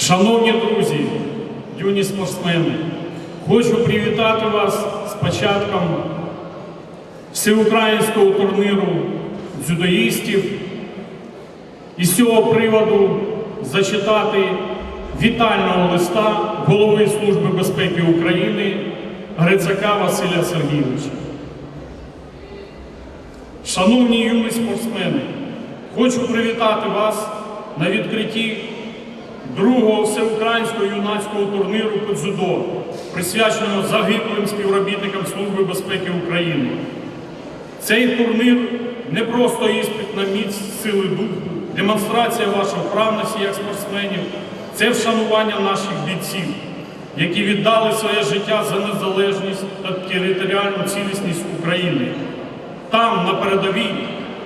Шановні друзі, юні спортсмени, хочу привітати вас з початком всеукраїнського турніру дзюдоїстів і з цього приводу зачитати вітального листа голови Служби безпеки України Грицака Василя Сергійовича. Шановні юні спортсмени, хочу привітати вас на відкритті другого всеукраїнського юнацького турніру по присвяченого загиблим співробітникам Служби безпеки України. Цей турнір не просто іспит на міць сили духу, демонстрація вашої вправності як спортсменів, це вшанування наших бійців, які віддали своє життя за незалежність та територіальну цілісність України. Там, на передовій,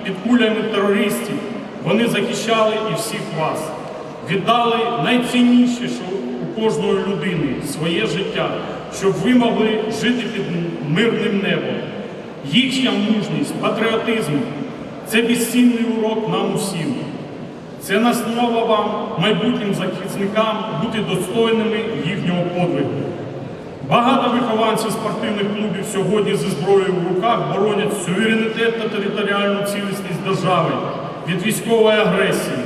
під кулями терористів, вони захищали і всіх вас, віддали найцінніше, що у кожної людини своє життя, щоб ви могли жити під мирним небом. Їхня мужність, патріотизм це безцінний урок нам усім. Це наснова вам, майбутнім захисникам, бути достойними їхнього подвигу. Багато вихованців спортивних клубів сьогодні зі зброєю в руках боронять суверенітет та територіальну цілісність держави від військової агресії.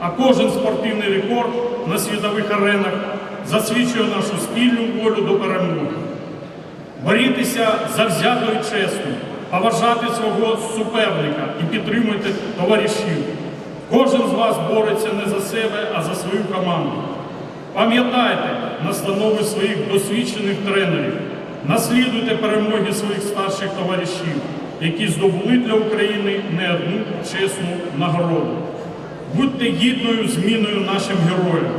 А кожен спортивний рекорд на світових аренах засвідчує нашу спільну волю до перемоги. Борітеся завзято і чесно, поважати свого суперника і підтримуйте товаришів. Кожен з вас бореться не за себе, а за свою команду. Пам'ятайте настанови своїх досвідчених тренерів, наслідуйте перемоги своїх старших товаришів, які здобули для України не одну чесну нагороду. Будьте гідною зміною нашим героям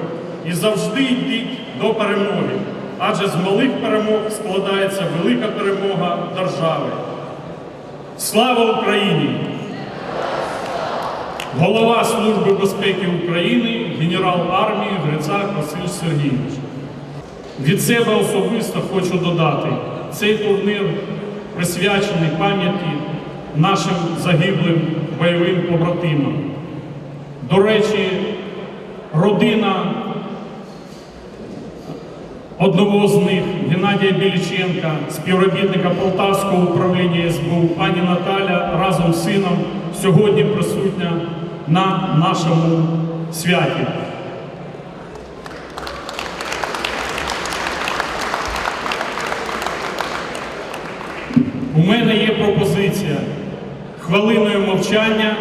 і завжди йдіть до перемоги, адже з малих перемог складається велика перемога держави. Слава Україні! Голова Служби безпеки України, генерал армії Грицак Василь Сергійович. Від себе особисто хочу додати, цей турнір присвячений пам'яті нашим загиблим бойовим побратимам. До речі, родина одного з них, Геннадія Біліченка, співробітника Полтавського управління СБУ, пані Наталя разом з сином сьогодні присутня на нашому святі. У мене є пропозиція хвилиною мовчання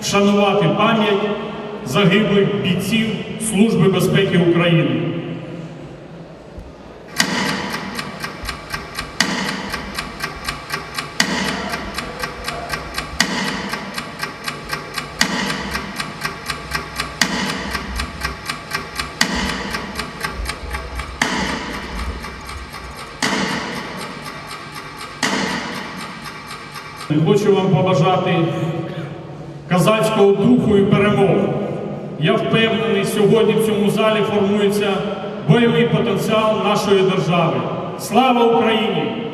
вшанувати пам'ять загиблих бійців Служби безпеки України. Хочу вам побажати казацького духу і перемог. Сьогодні в цьому залі формується бойовий потенціал нашої держави. Слава Україні!